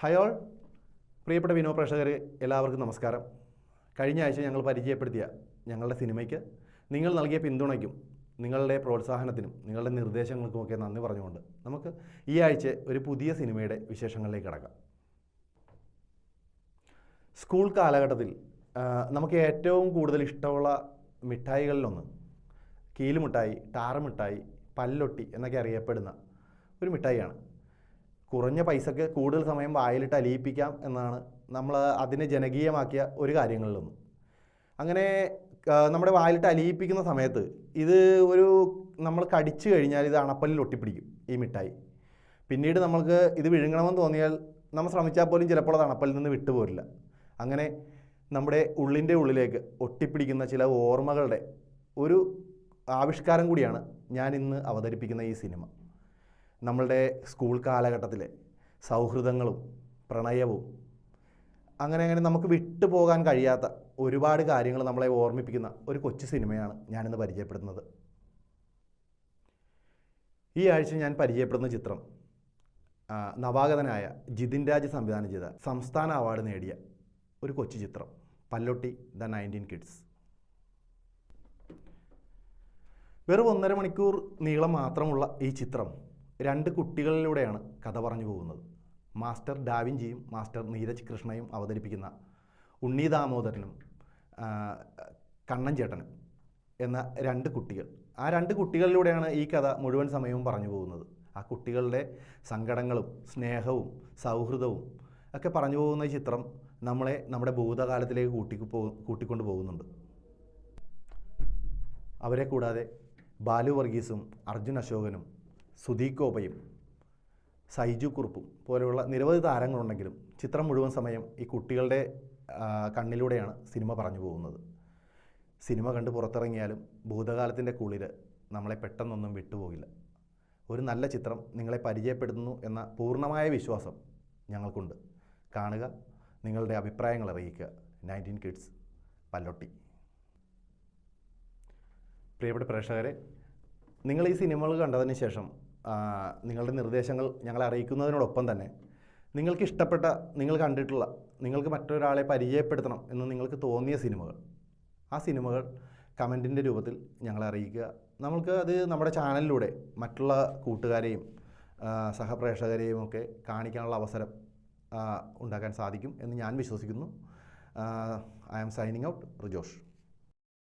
Hi all പ്രിയപ്പെട്ട വിനോ പ്രേക്ഷകർ എല്ലാവർക്കും നമസ്കാരം. കഴിഞ്ഞ ആഴ്ച ഞങ്ങൾ പരിചയപ്പെടുത്തിയ ഞങ്ങളുടെ സിനിമയ്ക്ക് നിങ്ങൾ നൽകിയ പിന്തുണയ്ക്കും നിങ്ങളുടെ പ്രോത്സാഹനത്തിനും നിങ്ങളുടെ നിർദ്ദേശങ്ങൾക്കുമൊക്കെ നന്ദി പറഞ്ഞുകൊണ്ട് നമുക്ക് ഈ ആഴ്ച ഒരു പുതിയ സിനിമയുടെ വിശേഷങ്ങളിലേക്ക് കടക്കാം. സ്കൂൾ കാലഘട്ടത്തിൽ നമുക്ക് ഏറ്റവും കൂടുതൽ ഇഷ്ടമുള്ള മിഠായികളിലൊന്ന് കീലുമിഠായി ടാറ് മിഠായി പല്ലൊട്ടി എന്നൊക്കെ അറിയപ്പെടുന്ന ഒരു മിഠായിയാണ്. കുറഞ്ഞ പൈസക്ക് കൂടുതൽ സമയം വായിലിട്ട് അലിയിപ്പിക്കാം എന്നാണ് നമ്മൾ അതിനെ ജനകീയമാക്കിയ ഒരു കാര്യങ്ങളിലൊന്ന് അങ്ങനെ നമ്മുടെ വായിലിട്ട് അലിയിപ്പിക്കുന്ന സമയത്ത് ഇത് ഒരു നമ്മൾ കടിച്ചു കഴിഞ്ഞാൽ ഇത് അണപ്പല്ലിൽ ഒട്ടിപ്പിടിക്കും ഈ മിഠായി. പിന്നീട് നമ്മൾക്ക് ഇത് വിഴുങ്ങണമെന്ന് തോന്നിയാൽ നമ്മൾ ശ്രമിച്ചാൽ പോലും ചിലപ്പോൾ അത് അണപ്പല്ലിൽ നിന്ന് വിട്ടുപോരില്ല അങ്ങനെ നമ്മുടെ ഉള്ളിന്റെ ഉള്ളിലേക്ക് ഒട്ടിപ്പിടിക്കുന്ന ചില ഓർമ്മകളുടെ ഒരു ആവിഷ്കാരം കൂടിയാണ് ഞാൻ ഇന്ന് അവതരിപ്പിക്കുന്ന ഈ സിനിമ. നമ്മളുടെ സ്കൂൾ കാലഘട്ടത്തിലെ സൗഹൃദങ്ങളും പ്രണയവും അങ്ങനെ അങ്ങനെ നമുക്ക് വിട്ടുപോകാൻ കഴിയാത്ത ഒരുപാട് കാര്യങ്ങൾ നമ്മളെ ഓർമ്മിപ്പിക്കുന്ന ഒരു കൊച്ചു സിനിമയാണ് ഞാനിന്ന് പരിചയപ്പെടുന്നത്. ഈ ആഴ്ച ഞാൻ പരിചയപ്പെടുന്ന ചിത്രം നവാഗതനായ ജിതിൻ രാജ് സംവിധാനം ചെയ്ത സംസ്ഥാന അവാർഡ് നേടിയ ഒരു കൊച്ചു ചിത്രം പല്ലൊട്ടി ദ നയന്റീൻ കിഡ്സ്. വെറും ഒന്നര മണിക്കൂർ നീളം മാത്രമുള്ള ഈ ചിത്രം രണ്ട് കുട്ടികളിലൂടെയാണ് കഥ പറഞ്ഞു പോകുന്നത്. മാസ്റ്റർ ഡാവിഞ്ചിയും മാസ്റ്റർ നീരജ് കൃഷ്ണയും അവതരിപ്പിക്കുന്ന ഉണ്ണി ദാമോദരനും കണ്ണൻ ചേട്ടനും എന്ന രണ്ട് കുട്ടികൾ. ആ രണ്ട് കുട്ടികളിലൂടെയാണ് ഈ കഥ മുഴുവൻ സമയവും പറഞ്ഞു പോകുന്നത്. ആ കുട്ടികളുടെ സങ്കടങ്ങളും സ്നേഹവും സൗഹൃദവും ഒക്കെ പറഞ്ഞു പോകുന്ന ഈ ചിത്രം നമ്മളെ നമ്മുടെ ഭൂതകാലത്തിലേക്ക് കൂട്ടി പോ കൂട്ടിക്കൊണ്ട് പോകുന്നുണ്ട്. അവരെ കൂടാതെ ബാലു വർഗീസും അർജുൻ അശോകനും സുധീകോപയും സൈജു കുറുപ്പും പോലെയുള്ള നിരവധി താരങ്ങളുണ്ടെങ്കിലും ചിത്രം മുഴുവൻ സമയം ഈ കുട്ടികളുടെ കണ്ണിലൂടെയാണ് സിനിമ പറഞ്ഞു പോകുന്നത്. സിനിമ കണ്ട് പുറത്തിറങ്ങിയാലും ഭൂതകാലത്തിന്റെ കുളിര് നമ്മളെ പെട്ടെന്നൊന്നും വിട്ടുപോകില്ല. ഒരു നല്ല ചിത്രം നിങ്ങളെ പരിചയപ്പെടുത്തുന്നു എന്ന പൂർണമായ വിശ്വാസം ഞങ്ങൾക്കുണ്ട്. കാണുക നിങ്ങളുടെ അഭിപ്രായങ്ങൾ അറിയിക്കുക. Nineteen kids Pallotty. പ്രിയപ്പെട്ട പ്രേക്ഷകരെ നിങ്ങൾ ഈ സിനിമകൾ കണ്ടതിന് ശേഷം നിങ്ങളുടെ നിർദ്ദേശങ്ങൾ ഞങ്ങളെ അറിയിക്കുന്നതിനോടൊപ്പം തന്നെ നിങ്ങൾക്ക് ഇഷ്ടപ്പെട്ട നിങ്ങൾ കണ്ടിട്ടുള്ള നിങ്ങൾക്ക് മറ്റൊരാളെ പരിചയപ്പെടുത്തണം എന്ന് നിങ്ങൾക്ക് തോന്നിയ സിനിമകൾ ആ സിനിമകൾ കമന്റിന്റെ രൂപത്തിൽ ഞങ്ങളെ അറിയിക്കുക. നമ്മൾക്ക് അത് നമ്മുടെ ചാനലിലൂടെ മറ്റുള്ള കൂട്ടുകാരെയും സഹപ്രേക്ഷകരെയും ഒക്കെ കാണിക്കാനുള്ള അവസരം ഉണ്ടാക്കാൻ സാധിക്കും എന്ന് ഞാൻ വിശ്വസിക്കുന്നു. I am signing out Rijosh.